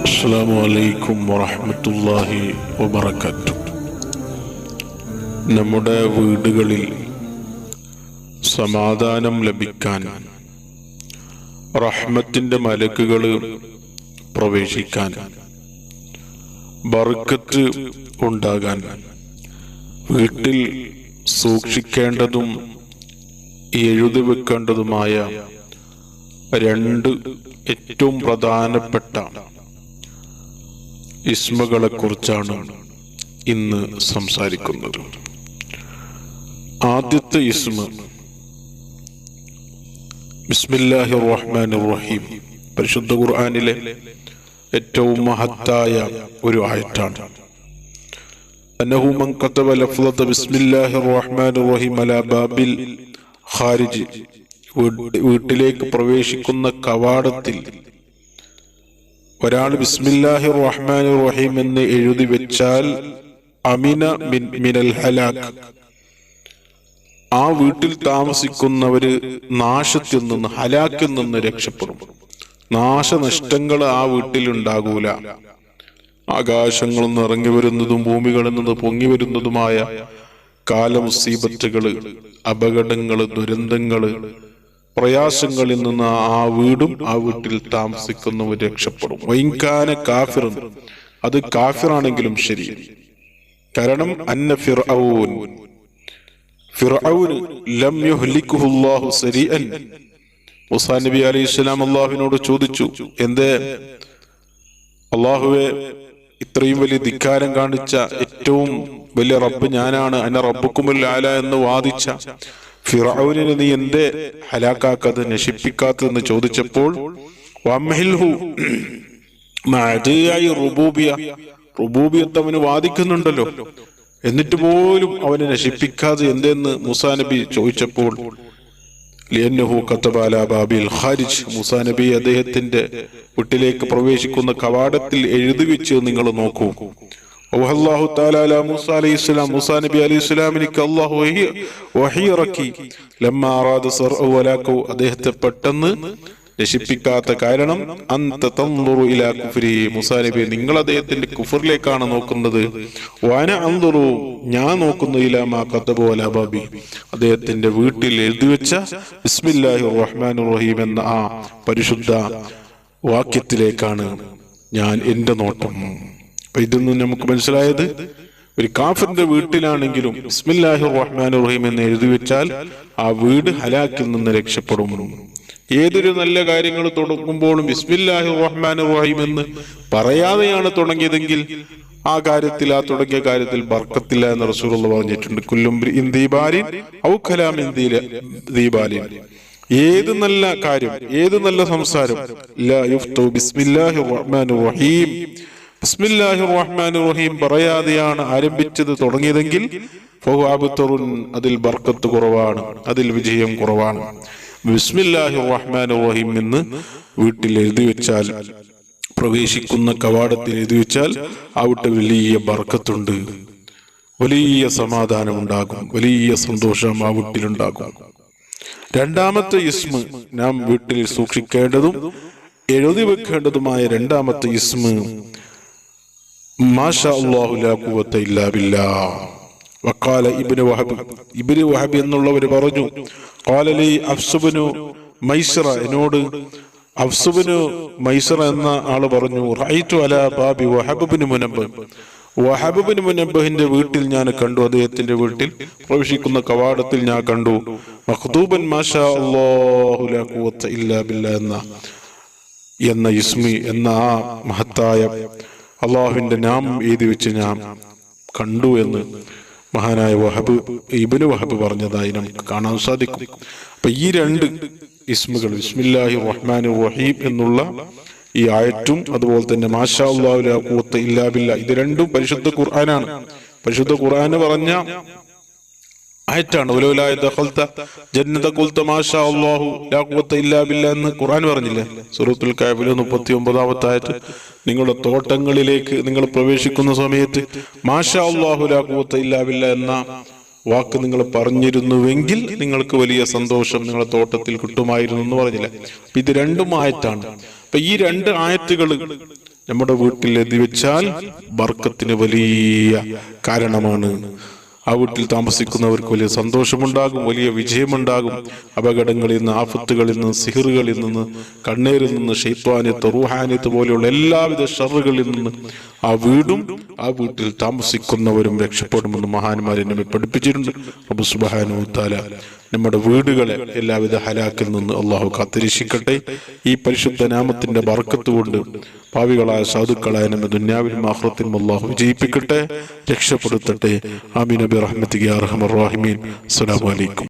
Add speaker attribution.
Speaker 1: അസ്സാം അലൈക്കും വറഹമത്തല്ലാഹി വബർക്കാത്തു നമ്മുടെ വീടുകളിൽ സമാധാനം ലഭിക്കാൻ റഹ്മത്തിന്റെ മലക്കുകൾ പ്രവേശിക്കാൻ ബർക്കത്ത് ഉണ്ടാകാൻ വീട്ടിൽ സൂക്ഷിക്കേണ്ടതും എഴുതി വെക്കേണ്ടതുമായ രണ്ട് ഏറ്റവും പ്രധാനപ്പെട്ട ഇസ്മകളെ കുറിച്ചാണ് ഇന്ന് സംസാരിക്കുന്നത് ആദ്യത്തെ ഇസ്മ ബിസ്മില്ലാഹി റഹ്മാൻ റഹീം പരിശുദ്ധ ഖുർആനിലെ ഏറ്റവും മഹത്തായ ഒരു ആയത്താണ് أنه من كتب لفظة بسم الله الرحمن الرحيم على باب الخارج വീട്ടിലേക്ക് പ്രവേശിക്കുന്ന കവാടത്തിൽ ഒരാൾ ബിസ്മില്ലാഹി റഹ്മാൻ റഹീം എന്ന് എഴുതി വെച്ചാൽ അമിന മിൻ മിനൽ ഹലാക്ക് ആ വീട്ടിൽ താമസിക്കുന്നവര് നാശത്തിൽ നിന്ന് ഹലാക്കിൽ നിന്ന് രക്ഷപ്പെടും. നാശനഷ്ടങ്ങൾ ആ വീട്ടിൽ ഉണ്ടാകൂല. ആകാശങ്ങൾ നിന്ന് ഇറങ്ങി വരുന്നതും ഭൂമികളിൽ നിന്ന് പൊങ്ങി വരുന്നതുമായ കാലമുസീബത്തുകൾ അപകടങ്ങൾ ദുരന്തങ്ങൾ പ്രയാസങ്ങളിൽ നിന്ന് ആ വീടും ആ വീട്ടിൽ താമസിക്കുന്നവർ രക്ഷപ്പെടും. വൈകാന കാഫിറും അത് കാഫിറാണെങ്കിലും ശരി. കാരണം അന്ന ഫിർഔൻ. ലം നബി അള്ളാഹുവിനോട് ചോദിച്ചു എന്തേ? അള്ളാഹുവെ ഇത്രയും വലിയ ധിക്കാരം കാണിച്ച ഏറ്റവും വലിയ റബ്ബ് ഞാനാണ്. അന്ന റബ്ബുക്കുമല്ല എന്ന് വാദിച്ച ഫിറൌനിനെ നീ എന്തേ ഹലാക്കാക്കാതെ നശിപ്പിക്കാത്തതെന്ന് ചോദിച്ചപ്പോൾ റുബൂബിയത്തവന് വാദിക്കുന്നുണ്ടല്ലോ. എന്നിട്ട് പോലും അവനെ നശിപ്പിക്കാതെ എന്തെന്ന് മുസാ നബി ചോദിച്ചപ്പോൾ മുസാ നബി അദ്ദേഹത്തിന്റെ വീട്ടിലേക്ക് പ്രവേശിക്കുന്ന കവാടത്തിൽ എഴുതി വെച്ച് നിങ്ങൾ നോക്കൂ. അള്ളാഹു താലാല മൂസ അലൈഹി സ്വലാം മൂസ നബി അലൈഹി സ്വലാമിനിക്ക് അള്ളാഹു വഹി ഇറക്കി ലമ്മ അറാദ സർ വലക അദ്ദേഹത്തെ പെട്ടെന്ന് രക്ഷിപ്പിക്കാത്ത കാരണം അന്ത തന്തുറു ഇലാ കുഫരി മൂസ നബി നിങ്ങൾ അദ്ദേഹത്തിന്റെ കുഫറിലേക്കാണ് നോക്കുന്നത്. വന അന്തുറു ഞാൻ നോക്കുന്നു ഇലാ മാ കത്തബു അലാ ബാബി. അദ്ദേഹത്തിന്റെ വീട്ടിൽ എഴുതി വെച്ച ബിസ്മില്ലാഹി റഹ്മാൻ റഹീം എന്ന ആ പരിശുദ്ധ വാക്യത്തിലേക്കാണ് ഞാൻ എന്റെ നോട്ടം. അപ്പൊ ഇതൊന്നും നമുക്ക് മനസ്സിലായത്? ഒരു കാഫിന്റെ വീട്ടിലാണെങ്കിലും ബിസ്മില്ലാഹി റഹ്മാൻ റഹീം എന്ന് എഴുതി വെച്ചാൽ ആ വീട് ഹലാക്കിൽ നിന്ന് രക്ഷപ്പെടും. ഏതൊരു നല്ല കാര്യങ്ങൾ തുടങ്ങുമ്പോഴും ബിസ്മില്ലാഹി റഹ്മാൻ റഹീം എന്ന് പറയാതെയാണ് തുടങ്ങിയതെങ്കിൽ ആ കാര്യത്തിൽ ആ തുടങ്ങിയ കാര്യത്തിൽ ബർക്കത്തില്ല എന്ന് റസൂറുള്ള പറഞ്ഞിട്ടുണ്ട്. കുല്ലും ദീപാലിൻ ഔ കലാം ദീപാലിൻ ഏത് നല്ല കാര്യം ഏത് നല്ല സംസാരം? ലാ യുഫ്തു ബിസ്മില്ലാഹി റഹ്മാൻ റഹീം ബിസ്മില്ലാഹി റഹ്മാൻ റഹീം പറയാതെയാണ് ആരംഭിച്ചത് തുടങ്ങിയതെങ്കിൽ ഫഹുഅബ്തറുൻ അതിൽ ബർക്കത്ത് കുറവാണ് അതിൽ വിജയം കുറവാണ്. ബിസ്മില്ലാഹി റഹ്മാൻ റഹീം എന്ന് വീട്ടിൽ എഴുതി വെച്ചാൽ പ്രവേശിക്കുന്ന കവാടത്തിൽ എഴുതി വെച്ചാൽ അവിടെ വലിയ ബർക്കത്തുണ്ട്. വലിയ സമാധാനം ഉണ്ടാകും വലിയ സന്തോഷം ആ വീട്ടിലുണ്ടാകും. രണ്ടാമത്തെ ഇസ്മ നാം വീട്ടിൽ സൂക്ഷിക്കേണ്ടതും എഴുതി വെക്കേണ്ടതുമായ രണ്ടാമത്തെ ഇസ്മ മാഷാ അല്ലാഹു ലാ ഖുവത ഇല്ലാ ബില്ലാഹ് വഖാല ഇബ്നു വഹബ് ഇബ്നു വഹബ് എന്നുള്ളവർ പറഞ്ഞു ഖാല അഫ്സുബിനു മൈസറ എന്നോട് അഫ്സുബിനു മൈസറ എന്ന ആൾ പറഞ്ഞു റഅയ്തു അല ബാബി വഹബ് ഇബ്നു മുനബ്ബ്. വഹബ് ഇബ്നു മുനബ്ബഹിന്റെ വീട്ടിൽ ഞാൻ കണ്ടു അദ്ദേഹത്തിന്റെ വീട്ടിൽ പ്രവേശിക്കുന്ന കവാടത്തിൽ ഞാൻ കണ്ടു മഖ്ദൂബൻ മാഷാ അല്ലാഹു ലാ ഖുവത ഇല്ലാ ബില്ലാഹ് എന്ന എന്ന ഇസ്മി എന്ന ആ മഹത്തായ അള്ളാഹുവിന്റെ നാം എഴുതി വെച്ച് ഞാൻ കണ്ടു എന്ന് മഹാനായ വഹബ് ഇബിന് വഹബ് പറഞ്ഞതായി നമുക്ക് കാണാൻ സാധിക്കും. അപ്പൊ ഈ രണ്ട് ഇസ്മുകൾ ബിസ്മില്ലാഹി റഹ്മാൻ റഹീം എന്നുള്ള ഈ ആയറ്റും അതുപോലെ തന്നെ മാഷാ ഇല്ലാബില്ല ഇല്ലാ ബില്ല ഇത് രണ്ടും പരിശുദ്ധ ഖുർആനാണ്. പരിശുദ്ധ ഖുർആന് പറഞ്ഞ ആയറ്റാണ് എന്ന് ഖുർആൻ പറഞ്ഞില്ലേ? സൂറത്തുൽ കഹഫിലെ 39ാമത്തെ ആയത്ത്. നിങ്ങളുടെ തോട്ടങ്ങളിലേക്ക് നിങ്ങൾ പ്രവേശിക്കുന്ന സമയത്ത് മാഷാ അല്ലാഹു ലാ ഖുവത ഇല്ലാ ബില്ലാ എന്ന വാക്ക് നിങ്ങൾ പറഞ്ഞിരുന്നുവെങ്കിൽ നിങ്ങൾക്ക് വലിയ സന്തോഷം നിങ്ങളുടെ തോട്ടത്തിൽ കിട്ടുമായിരുന്നു എന്ന് പറഞ്ഞില്ല. അപ്പൊ ഇത് രണ്ടും ആയത്താണ്. അപ്പൊ ഈ രണ്ട് ആയത്തുകൾ നമ്മുടെ വീട്ടിൽ എഴുതി വെച്ചാൽ ബർക്കത്തിന് വലിയ കാരണമാണ്. ആ വീട്ടിൽ താമസിക്കുന്നവർക്ക് വലിയ സന്തോഷമുണ്ടാകും വലിയ വിജയമുണ്ടാകും. അപകടങ്ങളിൽ നിന്ന് ആഫത്തുകളിൽ നിന്ന് സിഹറുകളിൽ നിന്ന് കണ്ണേരിൽ നിന്ന് ഷെയ്ത്വാനിയത്ത് റൂഹാനിയത്ത് പോലെയുള്ള എല്ലാവിധ ഷറുകളിൽ നിന്ന് ആ വീടും ആ വീട്ടിൽ താമസിക്കുന്നവരും രക്ഷപ്പെടുമെന്ന് മഹാന്മാരെ നമ്മെ പഠിപ്പിച്ചിട്ടുണ്ട്. അബു താല നമ്മുടെ വീടുകളെ എല്ലാവിധ ഹലാക്കിൽ നിന്ന് അള്ളാഹു കാത്തിരക്ഷിക്കട്ടെ. ഈ പരിശുദ്ധ നാമത്തിന്റെ ബർക്കത്ത് കൊണ്ട് പാവികളായ സാധുക്കളായ നമ്മെ ദുന്യാവിലും ആഹ്റത്തിനും അള്ളാഹു വിജയിപ്പിക്കട്ടെ. രക്ഷപ്പെടുത്തട്ടെ. ആമീൻ നബി റഹ്മത്തിക്ക് അർഹമർ റാഹിമീൻ.